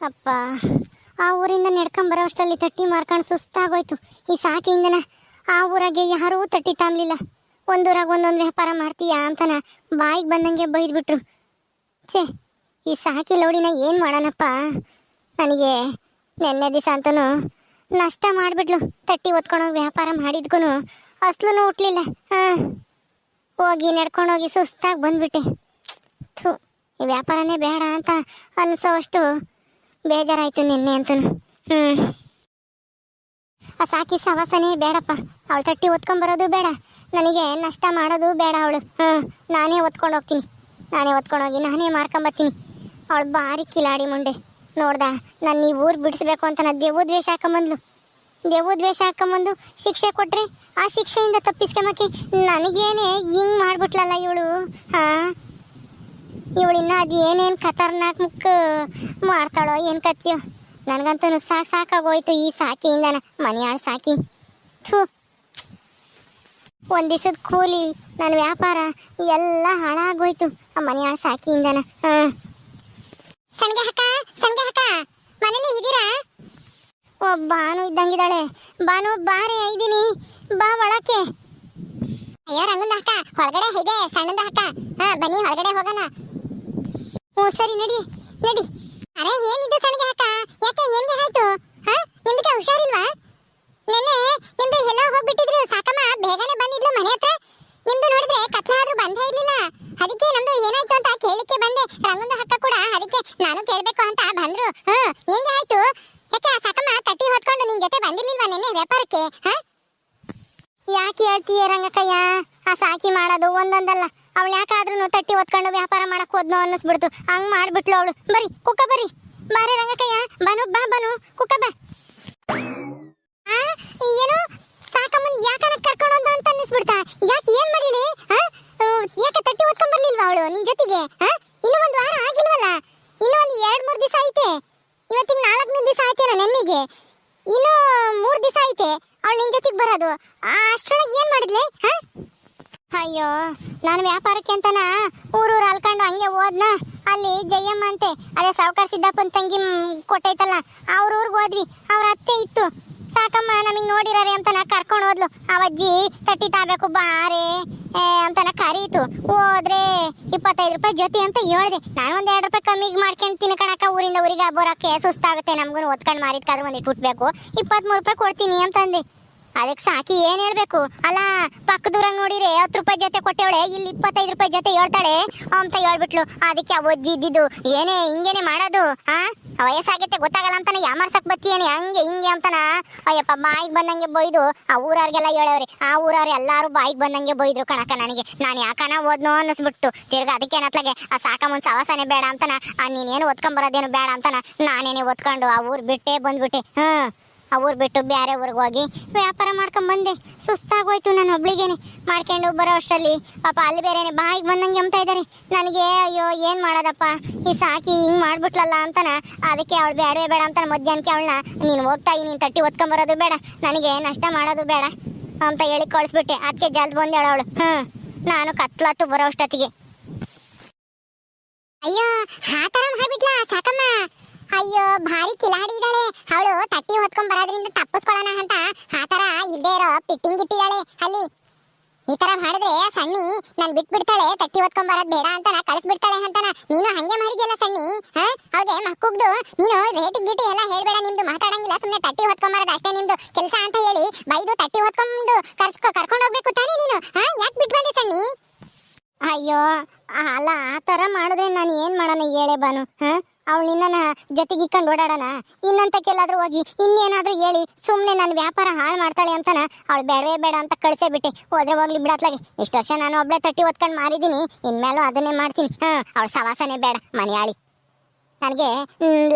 ಅಪ್ಪ, ಆ ಊರಿಂದ ನಡ್ಕೊಂಡ್ ಬರೋ ಅಷ್ಟರಲ್ಲಿ ತಟ್ಟಿ ಮಾರ್ಕೊಂಡು ಸುಸ್ತಾಗೋಯ್ತು. ಈ ಸಾಕಿಯಿಂದನ ಆ ಊರಾಗೆ ಯಾರೂ ತಟ್ಟಿ ತಾಮ್ಲಿಲ್ಲ. ಒಂದೂರಾಗ ಒಂದೊಂದು ವ್ಯಾಪಾರ ಮಾಡ್ತೀಯಾ ಅಂತನ ಬಾಯಿಗೆ ಬಂದಂಗೆ ಬೈದ್ಬಿಟ್ರು. ಛೇ, ಈ ಸಾಕಿ ಲೋಡಿನ ಏನು ಮಾಡೋಣಪ್ಪ? ನನಗೆ ನೆನ್ನೆ ದಿವಸ ಅಂತನೂ ನಷ್ಟ ಮಾಡಿಬಿಟ್ಲು. ತಟ್ಟಿ ಒತ್ಕೊಂಡೋಗಿ ವ್ಯಾಪಾರ ಮಾಡಿದ್ಗೂ ಅಸ್ಲೂ ಹುಟ್ಲಿಲ್ಲ. ಹಾಂ, ಹೋಗಿ ನಡ್ಕೊಂಡೋಗಿ ಸುಸ್ತಾಗಿ ಬಂದ್ಬಿಟ್ಟೆ. ಥೂ, ಈ ವ್ಯಾಪಾರನೇ ಬೇಡ ಅಂತ ಅನ್ಸೋವಷ್ಟು ಬೇಜಾರಾಯ್ತು ನಿನ್ನೆ ಅಂತನು. ಹ್ಞೂ ಆ ಸಾಕಿ ಸವಾಸನೇ ಬೇಡಪ್ಪ. ಅವಳು ತಟ್ಟಿ ಒತ್ಕೊಂಬರೋದು ಬೇಡ. ನನಗೆ ನಷ್ಟ ಮಾಡೋದು ಬೇಡ ಅವಳು. ಹಾಂ ನಾನೇ ಒತ್ಕೊಂಡು ಹೋಗ್ತೀನಿ. ನಾನೇ ಒತ್ಕೊಂಡೋಗಿ ನಾನೇ ಮಾರ್ಕೊಂಬತ್ತೀನಿ. ಅವಳು ಭಾರಿ ಕಿಲಾಡಿ ಮುಂಡೆ. ನೋಡ್ದ, ನಾನು ಈ ಊರು ಬಿಡಿಸ್ಬೇಕು ಅಂತ ನಾನು ದೇವು ದ್ವೇಷ ಹಾಕೊಂಬಂದ್ಲು. ದೇವು ದ್ವೇಷ ಹಾಕೊಂಬಂದು ಶಿಕ್ಷೆ ಕೊಟ್ಟರೆ ಆ ಶಿಕ್ಷೆಯಿಂದ ತಪ್ಪಿಸ್ಕೊಂಬಕ್ಕೆ ನನಗೇನೆ ಹಿಂಗೆ ಮಾಡ್ಬಿಟ್ಲಲ್ಲ ಇವಳು? ಹಾಂ? ಇವಳಿನ್ನ ಅದು ಏನೇನು ಖತರ್ನಾಕ್ ಮುಕ್ ಮಾಡ್ತಾಳೋ ಏನು ಕತ್ತಿಯೋ ನನಗಂತೂ ಸಾಕು ಸಾಕಾಗೋಯ್ತು ಈ ಸಾಕಿಯಿಂದನ ಮನೆಯಾಳು ಸಾಕಿ. ಥೂ. ಒಂದು ದಿವಸದ ಕೂಲಿ ನನ್ನ ವ್ಯಾಪಾರ ಎಲ್ಲ ಹಾಳಾಗೋಯ್ತು ಆ ಮನೆಯಾಳು ಸಾಕಿಯಿಂದನ. ಹಾಂ. ಸಂಗೆ ಹಕ್ಕ ಸಂಗೆ ಹಕ್ಕ ಮನೇಲಿ ಇದ್ದೀರಾ? ಓ ಬಾನು ಇದ್ದಂಗಿದ್ದಾಳೆ. ಬಾನು ಬಾರೆ ಇದ್ದೀನಿ. ಬಾ ಒಳಕ್ಕೆ. ಅಯ್ಯೋ ರಂಗನ ಅಕ್ಕ ಹೊರಗಡೆ ಇದೆ ಸಣ್ಣದ ಅಕ್ಕ. ಹಾ ಬನ್ನಿ ಹೊರಗಡೆ ಹೋಗೋಣ. ಹ್ಞೂ ಸರಿ, ನಡಿ ನಡಿ. ಅರೆ ಏನಿದ್ದು ಸಣ್ಣಗೆ ಅಕ್ಕ ಯಾಕೆ ಏನ್ಗೆ ಆಯ್ತು? ಹಾ? ನಿಮ್ಗೆ ಹುಷಾರಿಲ್ವಾ? ನೆನ್ನೆ ನಿಮ್ದು ಎಲ್ಲೋ ಹೋಗ್ಬಿಟ್ಟಿದ್ರು. ಸಾಕಮ್ಮ, ಬೇಗನೆ ಬಂದಿದ್ಲು ಮನೆ ಹತ್ರ. ನಿಮ್ದು ನೋಡಿದ್ರೆ ಕತ್ಲಾದ್ರೂ ಬಂದೇ ಇರ್ಲಿಲ್ಲ. ಅದಕ್ಕೆ ನಮ್ದು ಏನಾಯ್ತು ಅಂತ ಕೇಳಿಕ್ಕೆ ಬಂದೆ. ರಂಗಂದ ಹಕ್ಕ ಕೂಡ, ಅದಕ್ಕೆ ನಾನು ಕೇಳಬೇಕು ಅಂತ ಬಂದ್ರು. ಹಾ, ಹೆಂಗೆ ಆಯ್ತು? ಯಾಕೆ ಆ ಸಾಕಮ್ಮ, ತಟ್ಟಿ ಹೊತ್ಕೊಂಡು ನಿನ್ ಜೊತೆ ಬಂದಿರ್ಲಿಲ್ವಾ ನೆನ್ನೆ ವ್ಯಾಪಾರಕ್ಕೆ? ಹಾ? ಯಾಕೆ ಹೇಳ್ತೀಯ ರಂಗಕ್ಕಯ್ಯ ಆ ಸಾಕಿ ಮಾಡೋದು ಒಂದೊಂದಲ್ಲ. ಅವಳು ಯಾಕಾದ್ರೂ ತಟ್ಟಿ ಹೊತ್ಕೊಂಡು ವ್ಯಾಪಾರ ಮಾಡಕ್ ಹೋದ್ನೋ ಅನ್ನಿಸ್ಬಿಡ್ತು. ಹಂಗ್ ಮಾಡ್ಬಿಟ್ಲು ಅವಳು. ಬರಿ, ಕುಕ್ಕ ಬರಿ. ಬಾರಿ ರಂಗಕಯ್ಯ, ಬನು, ಬಾ, ಬನು, ಕುಕ್ಕ ಬಾ. ಏನು? ಸಾಕಮ್ಮನ್ ಯಾಕನ ಕರ್ಕೊಂಡು ಅಂತ ಅನ್ನಿಸ್ಬಿಡ್ತಾ? ಯಾಕೆ ಏನ್ ಮಾಡಿಳಿ ಯಾಕೆ ತಟ್ಟಿ ಒತ್ಕೊಂಡ್ ಬರ್ಲಿಲ್ವಾ ಅವಳು ನಿನ್ ಜೊತೆಗೆ? ಇನ್ನು ಒಂದು ವಾರ ಆಗಿಲ್ವಲ್ಲ? ಇನ್ನು ಒಂದು ಎರಡ್ ಮೂರ್ ದಿವಸ ಐತೆ. ಇವತ್ತಿಗೆ ನಾಲ್ಕನೇ ದಿವಸ ಆಯ್ತೇನೋ ನೆನ್ನಿಗೆ? ಇನ್ನು ಮೂರ್ ದಿವಸ ಐತೆ. ಅವಳು ನಿನ್ ಜೊತೆಗೆ ಬರೋದು. ಅಷ್ಟ್ರೊಳಗೆ ಏನ್ ಮಾಡಿದ್ಲೆ? ಹಾ ಅಯ್ಯೋ, ನಾನು ವ್ಯಾಪಾರಕ್ಕೆ ಅಂತನ? ಊರೂರು ಅಲ್ಕೊಂಡು ಹಂಗೆ ಹೋದ್ನ? ಅಲ್ಲಿ ಜಯಮ್ಮ ಅಂತೆ, ಅದೇ ಸಾವುಕಾರ ಸಿದ್ದಪ್ಪನ ತಂಗಿ ಕೊಟ್ಟೈತಲ್ಲ, ಅವ್ರ ಊರಿಗೆ ಹೋದ್ವಿ, ಅವ್ರ ಅತ್ತೆ ಇತ್ತು. ಸಾಕಮ್ಮ ನಮಗೆ ನೋಡಿರಾರೆ ಅಂತನ ಕರ್ಕೊಂಡು ಹೋದ್ಲು. ಅವಜ್ಜಿ, ತಟ್ಟಿ ತಾಬೇಕು ಬಾರೆ ಅಂತನ ಕರೀತು. ಹೋದ್ರೆ ಇಪ್ಪತ್ತೈದು ರೂಪಾಯಿ ಜೊತೆ ಅಂತ ಹೇಳ್ದೆ. ನಾನು ಒಂದು ಎರಡು ರೂಪಾಯಿ ಕಮ್ಮಿಗೆ ಮಾಡ್ಕೊಂಡು ತಿನ್ಕೊಳಕ ಊರಿಂದ ಊರಿಗೆ ಬರೋಕ್ಕೆ ಸುಸ್ತಾಗುತ್ತೆ. ನಮಗೂ ಒತ್ಕೊಂಡು ಮಾರಿದ್ಕಾದ್ರೆ ಒಂದು ಹುಟ್ಬೇಕು ಇಪ್ಪತ್ಮೂರು ರೂಪಾಯಿ ಕೊಡ್ತೀನಿ ಅಂತಂದೆ. ಅದಕ್ಕೆ ಸಾಕಿ ಏನ್ ಹೇಳ್ಬೇಕು? ಅಲ್ಲ ಪಕ್ಕದೂರಾಗ ನೋಡಿದ್ರೆ ಹತ್ತು ರೂಪಾಯಿ ಜೊತೆ ಕೊಟ್ಟವಳೆ, ಇಲ್ಲಿ ಇಪ್ಪತ್ತೈದು ರೂಪಾಯಿ ಜೊತೆ ಹೇಳ್ತಾಳೆ ಅಂತ ಹೇಳ್ಬಿಟ್ಲು. ಅದಕ್ಕೆ ಆ ಇದ್ದಿದ್ದು. ಏನೇ, ಹಿಂಗೇನೆ ಮಾಡೋದು, ಆ? ವಯಸ್ಸಾಗೈತೆ, ಗೊತ್ತಾಗಲ್ಲ ಅಂತಾನೆ ಯಾಮರ್ಸಕ್ ಬತ್ತೀಯೇನೆ, ಹಂಗೆ ಹಿಂಗೆ ಅಂತಾನ. ಅಯ್ಯಪ್ಪ, ಬಾಯಿಗೆ ಬಂದಂಗೆ ಬೈದು, ಆ ಊರವ್ರಿಗೆಲ್ಲ ಹೇಳವ್ರಿ. ಆ ಊರವ್ರು ಎಲ್ಲಾರು ಬಾಯಿಗೆ ಬಂದಂಗೆ ಬೈದ್ರು ಕಣಕ ನನಗೆ. ನಾನು ಯಾಕನ ಓದ್ನೋ ಅನ್ನಿಸ್ಬಿಟ್ಟು ತಿರ್ಗ ಅದಕ್ಕೆ ಏನತ್ಲಾಗೆ, ಆ ಸಾಕ ಮುಂದ್ ಸವಾಸನೆ ಬೇಡ ಅಂತಾನ. ಆ ನೀನೇನು ಓದ್ಕೊಂಬರೋದೇನು ಬೇಡ ಅಂತಾನ. ನಾನೇನೆ ಓದ್ಕೊಂಡು ಆ ಊರು ಬಿಟ್ಟೆ ಬಂದ್ಬಿಟ್ಟೆ. ಹ್ಮ್. ಆ ಬಿಟ್ಟು ಬೇರೆ ಊರಿಗೆ ಹೋಗಿ ವ್ಯಾಪಾರ ಮಾಡ್ಕೊಂಡು ಬಂದೆ. ಸುಸ್ತಾಗೋಯ್ತು ನಾನು ಒಬ್ಳಿಗೇನೆ. ಮಾಡ್ಕೊಂಡು ಬರೋ ಅಷ್ಟರಲ್ಲಿ ಪಾಪ ಅಲ್ಲಿ ಬೇರೆನೆ ಬಾಯಿಗೆ ಬಂದಂಗೆ ಎಂತ ಇದ್ದಾರೆ ನನಗೆ ಅಯ್ಯೋ, ಏನು ಮಾಡೋದಪ್ಪ? ಈ ಸಾಕಿ ಹಿಂಗೆ ಮಾಡ್ಬಿಟ್ಲಲ್ಲ ಅಂತನ. ಅದಕ್ಕೆ ಅವಳು ಬೇಡವೇ ಬೇಡ ಅಂತ ಮಧ್ಯಾಹ್ನಕ್ಕೆ ಅವಳನ್ನ ನೀನು ಹೋಗ್ತಾ ನೀನು ತಟ್ಟಿ ಒತ್ಕೊಂಬರೋದು ಬೇಡ. ನನಗೆ ನಷ್ಟ ಮಾಡೋದು ಬೇಡ. ಅಂತ ಹೇಳಿ ಕಳಿಸ್ಬಿಟ್ಟೆ. ಅದಕ್ಕೆ ಜಲ್ದಿ ಬಂದೆ ಅವಳು. ಹ್ಞೂ ನಾನು ಕತ್ಲತ್ತು ಬರೋ ಅಷ್ಟೊತ್ತಿಗೆ. ಅಯ್ಯೋ, ಆ ಥರ ಮಾಡ್ಬಿಟ್ಲಾ ಸಾಕಮ್ಮ? ಅಯ್ಯೋ, ಭಾರಿ ಕಿಲಾಡಿ ಇದ್ದಾಳೆ. ಅವಳು ತಟ್ಟಿ ಹೊತ್ಕೊಂಡ್ ಬರೋದ್ರಿಂದ ತಪ್ಪಿಸ್ಕೊಳ್ಳೋಣ ಅಂತ ಆ ತರ ಇಲ್ಲದೆ ಇರೋ ಪಿಟ್ಟಿಂಗ್ ಇಟ್ಟಿದ್ದಾಳೆ ಅಲ್ಲಿ. ಈ ತರ ಮಾಡಿದ್ರೆ ಸಣ್ಣಿ ನನ್ ಬಿಟ್ಬಿಡ್ತಾಳೆ, ತಟ್ಟಿ ಹೊತ್ಕೊಂಡ್ ಬರೋದ್ ಬೇಡ ಅಂತ ಕಳಿಸ್ಬಿಡ್ತಾಳೆ ಅಂತನ. ನೀನು ಹಂಗೆ ಮಾಡಿದ್ಯಲ್ಲ ಸಣ್ಣಿ ಹಾ? ಅವ್ಳಿಗೆ ಮಕ್ಕುಗ್ದು, ನೀನು ರೇಟಿ ಗೀಟಿ ಎಲ್ಲ ಹೇಳ್ಬೇಡ ನಿಮ್ದು, ಮಾತಾಡಂಗಿಲ್ಲ ಸುಮ್ಮನೆ ತಟ್ಟಿ ಹೊತ್ಕೊಂಡ್ ಬರೋದು ಅಷ್ಟೇ ನಿಮ್ದು. ಕೆಲಸ ಅಂತ ಹೇಳಿ ಬೈದು ತಟ್ಟಿ ಹೊತ್ಕೊಂಡು ಕರ್ಸ್ಕೊ ಕರ್ಕೊಂಡು ಹೋಗ್ಬೇಕು ತಾನೇ ನೀನು, ಹಾ? ಯಾಕೆ ಬಿಟ್ಟು ಬಂದೆ ಸಣ್ಣಿ ಅಯ್ಯೋ ಅಲ್ಲ, ಆ ಥರ ಮಾಡಿದ್ರೆ ನಾನು ಏನು ಮಾಡೋಣ ಹೇಳೆ ಬಾನು, ಹಾಂ? ಅವಳು ನಿನ್ನ ಜೊತೆಗೆ ಇಕ್ಕೊಂಡು ಓಡಾಡೋಣ. ಇನ್ನಂತಕ್ಕೆಲ್ಲಾದ್ರೂ ಹೋಗಿ, ಇನ್ನೇನಾದ್ರೂ ಹೇಳಿ ಸುಮ್ಮನೆ ನನ್ನ ವ್ಯಾಪಾರ ಹಾಳು ಮಾಡ್ತಾಳೆ ಅಂತಾನ ಅವಳು ಬೇಡವೇ ಬೇಡ ಅಂತ ಕಳಿಸೇ ಬಿಟ್ಟೆ. ಹೋದ್ರೆ ಹೋಗ್ಲಿ ಬಿಡತ್ಲಾಗೆ. ಇಷ್ಟು ವರ್ಷ ನಾನು ಒಬ್ಳೆ ತಟ್ಟಿ ಒತ್ಕೊಂಡು ಮಾರಿದ್ದೀನಿ. ಇನ್ಮೇಲೂ ಅದನ್ನೇ ಮಾಡ್ತೀನಿ. ಹಾಂ, ಅವಳು ಸವಾಸನೆ ಬೇಡ, ಮನೆಯಾಳಿ. ನನಗೆ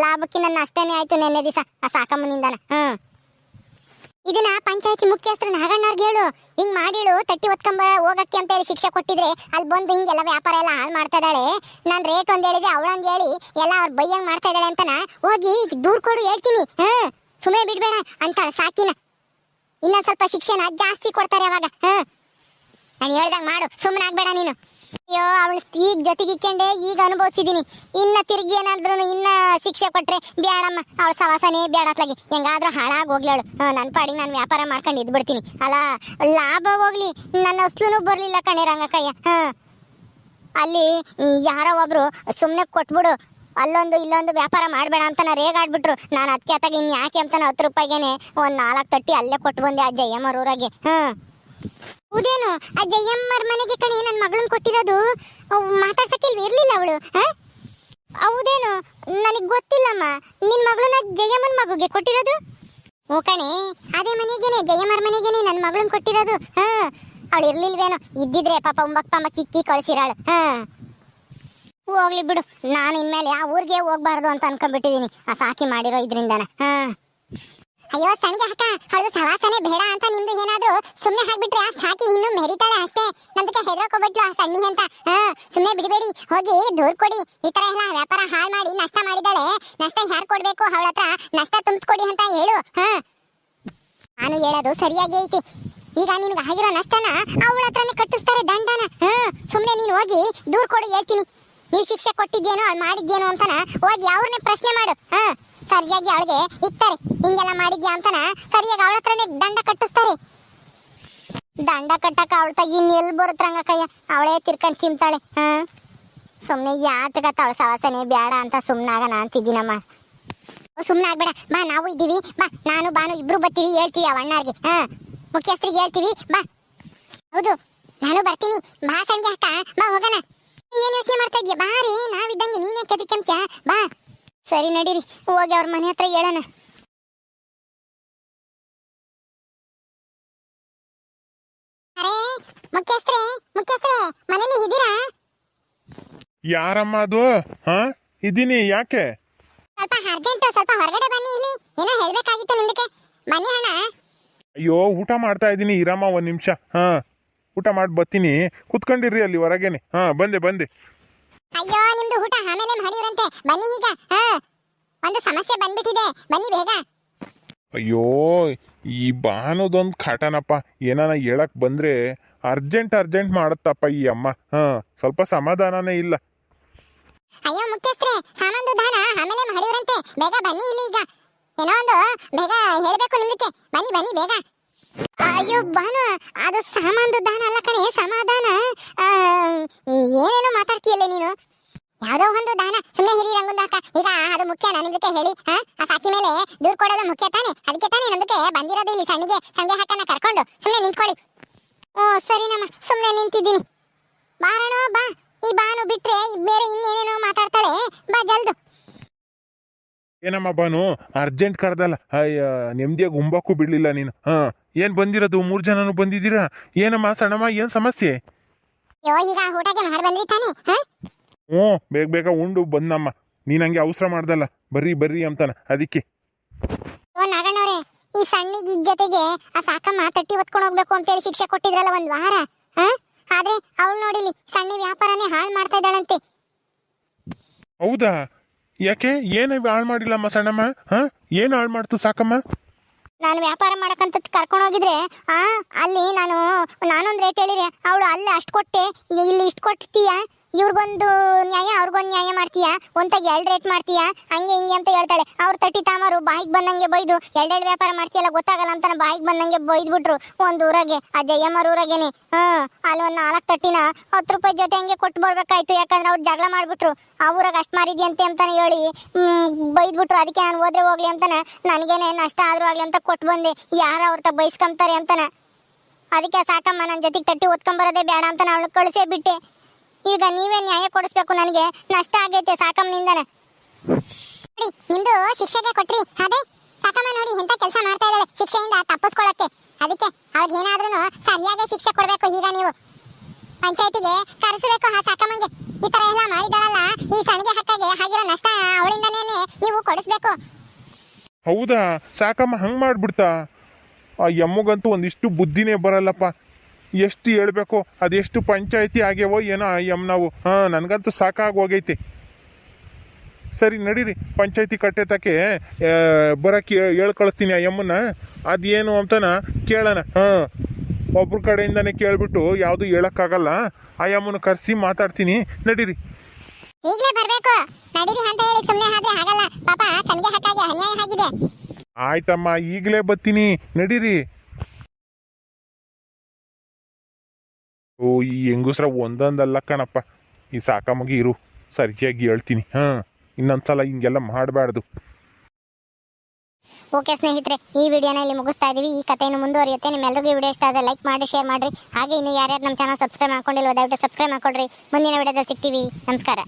ಲಾಭಕ್ಕೆ ನನ್ನ ಆಯಿತು ಆಯ್ತು ನೆನ್ನೆ ದಿವಸ, ಆ ಸಾಕಮ್ಮನಿಂದನ. ಹಾಂ ಇದನ್ನ ಪಂಚಾಯತಿ ಮುಖ್ಯಸ್ಥರ ನಾಗಣ್ಣವ್ರಿಗೆ ಹೇಳು. ಹಿಂಗ್ ಮಾಡಿಳು, ತಟ್ಟಿ ಒತ್ಕೊಂಬ ಹೋಗಕ್ಕೆ ಅಂತ ಹೇಳಿ ಶಿಕ್ಷೆ ಕೊಟ್ಟಿದ್ರೆ ಅಲ್ಲಿ ಬಂದು ಹಿಂಗೆಲ್ಲ ವ್ಯಾಪಾರ ಎಲ್ಲ ಹಾಳು ಮಾಡ್ತಾ ಇದ್ದಾಳೆ. ನಾನು ರೇಟ್ ಒಂದ್ ಹೇಳಿದ್ರೆ ಅವಳಂದ್ ಹೇಳಿ, ಎಲ್ಲ ಅವ್ರ ಬೈಯಂಗ್ ಮಾಡ್ತಾ ಇದ್ದಾಳೆ ಅಂತನ? ಹೋಗಿ ದೂರ್ ಕೊಡು, ಹೇಳ್ತೀನಿ. ಹಾ ಸುಮ್ಮನೆ ಬಿಡ್ಬೇಡ ಅಂತಾಳ ಸಾಕಿನ. ಇನ್ನೊಂದ್ ಸ್ವಲ್ಪ ಶಿಕ್ಷೆನ ಜಾಸ್ತಿ ಕೊಡ್ತಾರೆ ಅವಾಗ ಹಾ ನಾನು ಹೇಳ್ದಂಗ್ ಮಾಡು ಸುಮ್ಮನೆ ಆಗ್ಬೇಡ ನೀನು. ಅಯ್ಯೋ ಅವಳು ಈಗ ಜೊತೆಗೆ ಇಕ್ಕೊಂಡೆ ಈಗ ಅನುಭವಿಸಿದೀನಿ. ಇನ್ನ ತಿರುಗಿ ಏನಾದ್ರೂ ಇನ್ನ ಶಿಕ್ಷೆ ಕೊಟ್ರೆ ಬೇಡಮ್ಮ ಅವಳ ಸವಾಸನೇ ಬೇಡತ್ಲಾಗಿ ಹೆಂಗಾದ್ರೂ ಹಾಳಾಗಿ ಹೋಗ್ಲಾಳು. ನನ್ನ ಪಾಡಿಗೆ ನಾನು ವ್ಯಾಪಾರ ಮಾಡ್ಕೊಂಡು ಇದ್ಬಿಡ್ತೀನಿ. ಅಲ್ಲ, ಲಾಭ ಹೋಗ್ಲಿ. ನನ್ನ ಅಸ್ಲೂ ಬರಲಿಲ್ಲ ಕಣೆ ರಂಗಕ್ಕಯ್ಯ ಹಾಂ. ಅಲ್ಲಿ ಯಾರೋ ಒಬ್ರು ಸುಮ್ಮನೆ ಕೊಟ್ಬಿಡು, ಅಲ್ಲೊಂದು ಇಲ್ಲೊಂದು ವ್ಯಾಪಾರ ಮಾಡಬೇಡ ಅಂತ ನಾ ರೇಗಾಡ್ಬಿಟ್ರು ನಾನು ಅದಕ್ಕೆ ಆತಾಗ ಇನ್ನು ಯಾಕೆ ಅಂತ ಹತ್ತು ರೂಪಾಯಿಗೆನೆ ಒಂದು ನಾಲ್ಕು ತಟ್ಟಿ ಅಲ್ಲೇ ಕೊಟ್ಟು ಬಂದೆ ಆ ಜಯಮ್ಮರ ಊರಾಗೆ. ಹಾಂ. ಹೌದೇನು? ಆ ಜಯಮ್ಮರ ಮನೆಗೆ ಕಣೆ ನನ್ನ ಮಗಳನ್ನ ಕೊಟ್ಟಿರೋದು ಮಾತಾಡ್ಸಕ್ಕಿಲ್ವ ಇರ್ಲಿಲ್ಲ ಅವಳು ಹೌದೇನು? ನನಗೆ ಗೊತ್ತಿಲ್ಲಮ್ಮ. ನಿನ್ನ ಮಗಳನ್ನ ಜಯಮ್ಮನ ಮಗುಗೆ ಕೊಟ್ಟಿರೋದು? ಓ ಕಣೆ, ಅದೇ ಮನೆಗೇನೆ ಜಯಮ್ಮರ ಮನೆಗೇನೆ ನನ್ನ ಮಗಳನ್ನ ಕೊಟ್ಟಿರೋದು, ಹಾ? ಅವಳು ಇರ್ಲಿಲ್ವೇನೋ? ಇದ್ದಿದ್ರೆ ಪಾಪ ಒಂಬಕ್ಕಮ್ಮ ಕಿಕ್ಕಿ ಕಳಿಸಿರಾಳು, ಹಾ? ಹೋಗ್ಲಿ ಬಿಡು, ನಾನು ಇನ್ಮೇಲೆ ಆ ಊರಿಗೆ ಹೋಗ್ಬಾರ್ದು ಅಂತ ಅನ್ಕೊಂಡ್ಬಿಟ್ಟಿದೀನಿ. ಆ ಸಾಕಿ ಮಾಡಿರೋ ಇದ್ರಿಂದನ, ಹಾ? ಅಯ್ಯೋ ಸಣ್ಣಗೆ ಅಕ್ಕ ಅವಳು ಸವಾಸನೆ ಬೇಡ ಅಂತ ನಿಮ್ದು ಏನಾದ್ರು ಸುಮ್ಮನೆ ಹಾಕ್ಬಿಟ್ರೆ ಸಾಕಿ ಇನ್ನು ಮೆರಿತಾಳೆ ಅಷ್ಟೇ. ನಮ್ದಕ್ಕೆ ಹೆದರ್ಕೊಬಿಟ್ಲು ಆ ಸಣ್ಣಿ ಅಂತ. ಹಾ ಸುಮ್ಮನೆ ಬಿಡಬೇಡಿ, ಹೋಗಿ ದೂರ್ ಕೊಡಿ. ಈ ತರ ಎಲ್ಲ ವ್ಯಾಪಾರ ಹಾಳು ಮಾಡಿ ನಷ್ಟ ಮಾಡಿದಾಳೆ ನಷ್ಟ ಯಾರು ಕೊಡ್ಬೇಕು? ಅವಳ ಹತ್ರ ನಷ್ಟ ತುಂಬಿಸ್ಕೊಡಿ ಅಂತ ಹೇಳು. ಹಾ. ನಾನು ಹೇಳೋದು ಸರಿಯಾಗಿ ಐತಿ. ಈಗ ನಿನ್ಗೆ ಆಗಿರೋ ನಷ್ಟನ ಅವಳ ಹತ್ರನೇ ಕಟ್ಟಿಸ್ತಾರೆ ದಂಡನ. ಹಾ ಸುಮ್ಮನೆ ನೀನು ಹೋಗಿ ದೂರ್ ಕೊಡಿ ಹೇಳ್ತೀನಿ. ನೀವು ಶಿಕ್ಷೆ ಕೊಟ್ಟಿದ್ದೇನೋ ಅವ್ಳು ಮಾಡಿದ್ದೇನೋ ಅಂತನ ಹೋಗಿ ಅವ್ರನ್ನೇ ಪ್ರಶ್ನೆ ಮಾಡು. ಹಾ. ಸರಿಯಾಗಿ ಅವಳಿಗೆ ಇಕ್ತಾರೆ. ಹಿಂಗೆಲ್ಲ ಮಾಡಿದ್ಯಾ ಅಂತನ ಸರಿಯಾಗಿ ಅವಳ ಹತ್ರನೇ ದಂಡ ಕಟ್ಟಿಸ್ತಾರೆ. ದಂಡ ಕಟ್ಟಕ ಅವಳ ತಗ ಇನ್ ಎಲ್ಲಿ ಬರುತ್ತೆ ರಂಗಕ್ಕಯ್ಯ ಅವಳೇ ತಿರ್ಕೊಂಡು ತಿಂತಾಳೆ ಹಾ? ಸುಮ್ಮನೆ ಯಾತಕ ಅವಳ ಸವಾಸನೆ ಬೇಡ ಅಂತ ಸುಮ್ಮನಾಗಣ ಅಂತಿದ್ದೀನಮ್ಮ. ಸುಮ್ಮನೆ ಆಗ್ಬೇಡ. ಬಾ, ನಾವು ಇದ್ದೀವಿ. ಬಾ, ನಾನು, ಬಾನು ಇಬ್ರು ಬರ್ತೀವಿ, ಹೇಳ್ತೀವಿ ಅವ ಅಣ್ಣಾರ್ಗೆ. ಹಾ? ಮುಖ್ಯಸ್ಥರಿಗೆ ಹೇಳ್ತೀವಿ. ಬಾ. ಹೌದು, ನಾನು ಬರ್ತೀನಿ. ಬಾ ಸಂಜೆ ಅಕ್ಕ ಬಾ, ಹೋಗೋಣ. ಏನು ಯೋಚನೆ ಮಾಡ್ತಾ ಇದ್ಯಾ ಬಾರಿ ನಾವಿದ್ದಂಗೆ ನೀನೇ ಕೆದಕ್ಕೆ ಬಾ. ಸರಿ ನಡೀರಿ. ಹೋಗಿ ಅವ್ರ ಮನೆ ಹತ್ರ ಹೇಳೋಣ. ಅರೇ ಮುಖ್ಯಸ್ಥರೇ ಮುಖ್ಯಸ್ಥರೇ ಮನೇಲಿ ಇದ್ದೀರಾ? ಯಾರಮ್ಮ ಅದು? ಹಾ? ಇದ್ದೀನಿ ಯಾಕೆ? ಸ್ವಲ್ಪ ಅರ್ಜೆಂಟ್ ಸ್ವಲ್ಪ ಹೊರಗಡೆ ಬನ್ನಿ ಇಲ್ಲಿ. ಏನೋ ಹೇಳ್ಬೇಕಾಗಿತ್ತು ನಿಮ್ದಕ್ಕೆ. ಬನ್ನಿ ಅಣ್ಣ. ಅಯ್ಯೋ ಊಟ ಮಾಡ್ತಾ ಇದ್ದೀನಿ. ಇರಮ್ಮ ಒಂದು ನಿಮಿಷ. ಹಾ ಊಟ ಮಾಡಿ ಬತ್ತೀನಿ ಕುತ್ಕೊಂಡಿರಿ ಅಲ್ಲಿ ಹೊರಗೇನೆ. ಹಾ ಬಂದೆ ಬಂದೆ. ಅಯ್ಯೋ ನಿಮ್ದು ಊಟ ಆಮೇಲೆ ಮಾಡಿವ್ರಂತೆ. ಬನ್ನಿ ಈಗ. ಹಾ. ಒಂದು ಸಮಸ್ಯೆ ಬಂದ್ಬಿಟ್ಟಿದೆ. ಬನ್ನಿ ಬೇಗ. ಅಯ್ಯೋ ಈ ಬಾನೋದೊಂದು ಕಾಟನಪ್ಪ ಏನಾನ ಹೇಳಕ್ ಬಂದ್ರೆ ಅರ್ಜೆಂಟ್ ಅರ್ಜೆಂಟ್ ಮಾಡುತ್ತಪ್ಪ ಈ ಅಮ್ಮ. ಹಾ ಸ್ವಲ್ಪ ಸಮಾಧಾನನೇ ಇಲ್ಲ. ಅಯ್ಯೋ ಮುಖ್ಯಸ್ಥರೇ ಸಾಮಾನು ದಾನ ಆಮೇಲೆ ಮಾಡಿವ್ರಂತೆ. ಬೇಗ ಬನ್ನಿ ಇಲ್ಲಿ ಈಗ. ಏನೋ ಒಂದು ಬೇಗ ಹೇಳಬೇಕು ನಿಮ್ದಕ್ಕೆ ಬನ್ನಿ ಬನ್ನಿ ಬೇಗ. ಅಯ್ಯೋ ಬಾನು ಅದು ಸಾಮಾನ್ದು ದಾನ ಅಲ್ಲ ಕಣೆ, ಸಮಾಧಾನ. ಏನೇನೋ ಮಾತಾಡ್ತೀಯಲ್ಲ ನೀನು? ಯಾವುದೋ ಒಂದು ದಾನ. ಸುಮ್ಮನೆ ಹಿರಿ ರಂಗುಂದಾಕ ಈಗ ಅದು ಮುಖ್ಯ ನಿಮ್ದಕ್ಕೆ ಹೇಳಿ ಆ ಸಾಕಿ ಮೇಲೆ ದೂರ ಕೊಡೋದು ಮುಖ್ಯ ತಾನೆ? ಅದಕ್ಕೆ ತಾನೆ ನಮ್ದಕ್ಕೆ ಬಂದಿರೋದು ಇಲ್ಲಿ ಸಣ್ಣಿಗೆ ಸಂಜೆ ಹಾಕನ ಕರ್ಕೊಂಡು? ಸುಮ್ಮನೆ ನಿಂತ್ಕೊಳ್ಳಿ. ಓ ಸರಿ ನಮ್ಮ ಸುಮ್ಮನೆ ನಿಂತಿದ್ದೀನಿ. ಬಾರಣ ಬಾ. ಈ ಬಾನು ಬಿಟ್ರೆ ಬೇರೆ ಇನ್ನೇನೇನೋ ಮಾತಾಡ್ತಾಳೆ. ಬಾ ಜಲ್ದು. ಏನಮ್ಮ ಬಾನು ಅರ್ಜೆಂಟ್ ಕರೆದಲ್ಲ. ನೆಮ್ಮದಿಯಾಗಿ ಉಂಬಕ್ಕೂ ಬಿಡ್ಲಿಲ್ಲ ನೀನು. ಹಾ. ಏನ್ ಬಂದಿರೋದು? ಮೂರ್ ಜನನು ಬಂದಿದ್ದೀರಾ? ಏನಮ್ಮ ಸಣ್ಣಮ್ಮ ಏನ್ ಸಮಸ್ಯೆ? ಯೋ ಈಗ ಊಟಕ್ಕೆ ಮಾಡಿ ಬಂದ್ರಿ ತಾನೆ ಹಾ? ಹ್ಞೂ ಬೇಗ ಬೇಗ ಉಂಡು ಬಂದಮ್ಮ. ನೀನ್ ಹಂಗೆ ಅವಸರ ಮಾಡ್ದಲ್ಲ. ಬರ್ರಿ ಬರ್ರಿ ಅಂತಾನ ಅದಕ್ಕೆ. ಓ ನಾಗಣ್ಣವ್ರೆ ಈ ಸಣ್ಣಿಗೆ ಜೊತೆಗೆ ಆ ಸಾಕಮ್ಮ ತಟ್ಟಿ ಹೊತ್ಕೊಂಡು ಹೋಗ್ಬೇಕು ಅಂತೇಳಿ ಶಿಕ್ಷೆ ಕೊಟ್ಟಿದ್ರಲ್ಲ ಒಂದ್ ವಾರ ಹಾ? ಆದ್ರೆ ಅವ್ಳು ನೋಡಿಲಿ ಸಣ್ಣ ವ್ಯಾಪಾರನೇ ಹಾಳು ಮಾಡ್ತಾ ಇದ್ದಾಳಂತೆ. ಹೌದಾ? ಯಾಕೆ? ಏನು ಹಾಳು ಮಾಡಿಲ್ಲಮ್ಮ ಸಣ್ಣಮ್ಮ ಹಾ? ಏನು ಹಾಳು ಮಾಡ್ತು ಸಾಕಮ್ಮ? ನಾನು ವ್ಯಾಪಾರ ಮಾಡಕ್ಕಂತ ಕರ್ಕೊಂಡು ಹೋಗಿದ್ರೆ, ಆ, ಅಲ್ಲಿ ನಾನು, ನಾನೊಂದು ರೇಟ್ ಹೇಳಿರಿ ಅವಳು ಅಲ್ಲೇ ಅಷ್ಟು ಕೊಟ್ಟೆ, ಇಲ್ಲಿ ಇಷ್ಟು ಕೊಡ್ತೀಯ ಇವ್ರಿಗೊಂದು ನ್ಯಾಯ, ಅವ್ರಿಗೊಂದು ನ್ಯಾಯ ಮಾಡ್ತೀಯ? ಒಂತಾಗ ಎರಡು ರೇಟ್ ಮಾಡ್ತೀಯ? ಹಂಗೆ ಹಿಂಗೆ ಅಂತ ಹೇಳ್ತಾಳೆ. ಅವ್ರು ತಟ್ಟಿ ತಾಮರು ಬಾಯಿಗೆ ಬಂದಂಗೆ ಬೈದು ಎರಡೆರಡು ವ್ಯಾಪಾರ ಮಾಡ್ತೀಯಲ್ಲ ಗೊತ್ತಾಗಲ್ಲ ಅಂತ ಬಾಯಿಗೆ ಬಂದಂಗೆ ಬೈದ್ಬಿಟ್ರು ಒಂದು ಊರಾಗೆ, ಆ ಜಯಮ್ಮರ ಊರಾಗೇನೆ. ಅಲ್ಲಿ ಒಂದು ನಾಲ್ಕು ತಟ್ಟಿನ ಹತ್ತು ರೂಪಾಯಿ ಜೊತೆ ಹಂಗೆ ಕೊಟ್ಟು ಬರ್ಬೇಕಾಯ್ತು, ಯಾಕಂದ್ರೆ ಅವ್ರು ಜಗಳ ಮಾಡ್ಬಿಟ್ರು. ಆ ಊರಾಗ ಅಷ್ಟು ಮಾರಿದ್ಯಂತೆ ಅಂತಾನೆ ಹೇಳಿ ಬೈದ್ಬಿಟ್ರು. ಅದಕ್ಕೆ ನಾನು ಹೋದ್ರೆ ಹೋಗ್ಲಿ ಅಂತಾನೆ, ನನಗೇನೆ ನಷ್ಟ ಆದ್ರೂ ಆಗ್ಲಿ ಅಂತ ಕೊಟ್ಟು ಬಂದೆ. ಯಾರು ಅವ್ರ ಬೈಸ್ಕೊಂತಾರೆ ಅಂತಾನೆ. ಅದಕ್ಕೆ ಸಾಕಮ್ಮ ನನ್ನ ಜೊತೆಗೆ ತಟ್ಟಿ ಓದ್ಕೊಂಬರೋದೇ ಬೇಡ ಅಂತ ಅವಳು ಕಳಿಸೇ ಬಿಟ್ಟೆ. ಈಗ ನೀವೇ ನ್ಯಾಯ ಕೊಡಿಸ್ಬೇಕು ನನಗೆ. ನಷ್ಟ ಆಗೈತೆ ಸಾಕಮ್ಮನಿಂದನೆ. ನೋಡಿ, ನಿಮ್ದು ಶಿಕ್ಷೆಗೆ ಕೊಟ್ರಿ. ಅದೇ, ಸಾಕಮ್ಮ ನೋಡಿ ಎಂತ ಕೆಲಸ ಮಾಡ್ತಾ ಇದ್ದಾಳೆ ಶಿಕ್ಷೆಯಿಂದ ತಪ್ಪಿಸ್ಕೊಳ್ಳಕ್ಕೆ ಅದಕ್ಕೆ ಅವ್ಳಿಗೆ ಏನಾದ್ರೂ ಸರಿಯಾಗಿ ಶಿಕ್ಷೆ ಕೊಡಬೇಕು ಈಗ ನೀವು. ಪಂಚಾಯತಿಗೆ ಕರೆಸಬೇಕು ಆ ಸಾಕಮ್ಮಂಗೆ. ಈ ತರ ಎಲ್ಲ ಮಾಡಿದಾಳಲ್ಲ ಈ ಸಣಿಗೆ ಹಕ್ಕಗೆ ಆಗಿರೋ ನಷ್ಟ ಅವಳಿಂದನೇ ನೀವು ಕೊಡಿಸ್ಬೇಕು. ಹೌದಾ? ಸಾಕಮ್ಮ ಹಂಗ್ ಮಾಡ್ಬಿಡ್ತಾ? ಆ ಎಮ್ಮಗಂತೂ ಒಂದಿಷ್ಟು ಬುದ್ಧಿನೇ ಬರಲ್ಲಪ್ಪ. ಎಷ್ಟು ಹೇಳಬೇಕು ಅದೆಷ್ಟು ಪಂಚಾಯಿತಿ ಆಗ್ಯಾವೋ ಏನೋ ಎಂ ನಾವು. ಹಾಂ ನನಗಂತೂ ಸಾಕಾಗೋಗೈತಿ ಸರಿ ನಡೀರಿ. ಪಂಚಾಯತಿ ಕಟ್ಟೆತಕ್ಕೆ ಬರೋಕ್ಕೆ ಹೇಳಿ ಕಳಿಸ್ತೀನಿ ಆ ಎಮ್ಮನ್ನ ಅದೇನು ಅಂತನ ಕೇಳೋಣ. ಹಾಂ ಒಬ್ರ ಕಡೆಯಿಂದನೇ ಕೇಳಿಬಿಟ್ಟು ಯಾವುದು ಹೇಳೋಕ್ಕಾಗಲ್ಲ. ಆ ಎಮ್ಮನ ಕರೆಸಿ ಮಾತಾಡ್ತೀನಿ. ನಡೀರಿ. ಈಗಲೇ ಬರ್ಬೇಕು. ನಡೀರಿ ಅಂತ ಹೇಳಿ ಸುಮ್ಮನೆ ಆದ್ರೆ ಆಗಲ್ಲ. ಪಾಪ ಸಂಗೆ ಹಕ್ಕಾಗಿ ಅನ್ಯಾಯ ಆಗಿದೆ. ಆಯ್ತಮ್ಮ ಈಗಲೇ ಬರ್ತೀನಿ. ನಡೀರಿ. ಓ, ಈ ಹೆಂಗುಸ್ರ ಒಂದೊಂದಲ್ಲ ಕಣಪ್ಪ. ಈ ಸಾಕಮ್ಮಗೆ ಇರು. ಸರಿಯಾಗಿ ಹೇಳ್ತೀನಿ. ಹಾಂ, ಇನ್ನೊಂದ್ಸಲ ಹಿಂಗೆಲ್ಲ ಮಾಡಬಾರ್ದು. ಓಕೆ ಸ್ನೇಹಿತರೆ, ಈ ವಿಡಿಯೋನ ಇಲ್ಲಿ ಮುಗಿಸ್ತಾ ಇದೀವಿ. ಈ ಕಥೆಯನ್ನು ಮುಂದುವರಿಯುತ್ತೆ. ನಿಮ್ಮೆಲ್ಲರಿಗೂ ಈ ವಿಡಿಯೋ ಇಷ್ಟ ಆದರೆ ಲೈಕ್ ಮಾಡಿ, ಶೇರ್ ಮಾಡಿರಿ. ಹಾಗೆ ಇನ್ನು ಯಾರ್ಯಾರು ನಮ್ಮ ಚಾನಲ್ ಸಬ್ಸ್ಕ್ರೈಬ್ ಮಾಡ್ಕೊಂಡಿಲ್ವ, ದಯವಿಟ್ಟು ಸಬ್ಸ್ಕ್ರೈಬ್ ಮಾಡ್ಕೊಳ್ರಿ. ಮುಂದಿನ ವಿಡಿಯೋದಲ್ಲಿ ಸಿಗ್ತೀವಿ. ನಮಸ್ಕಾರ.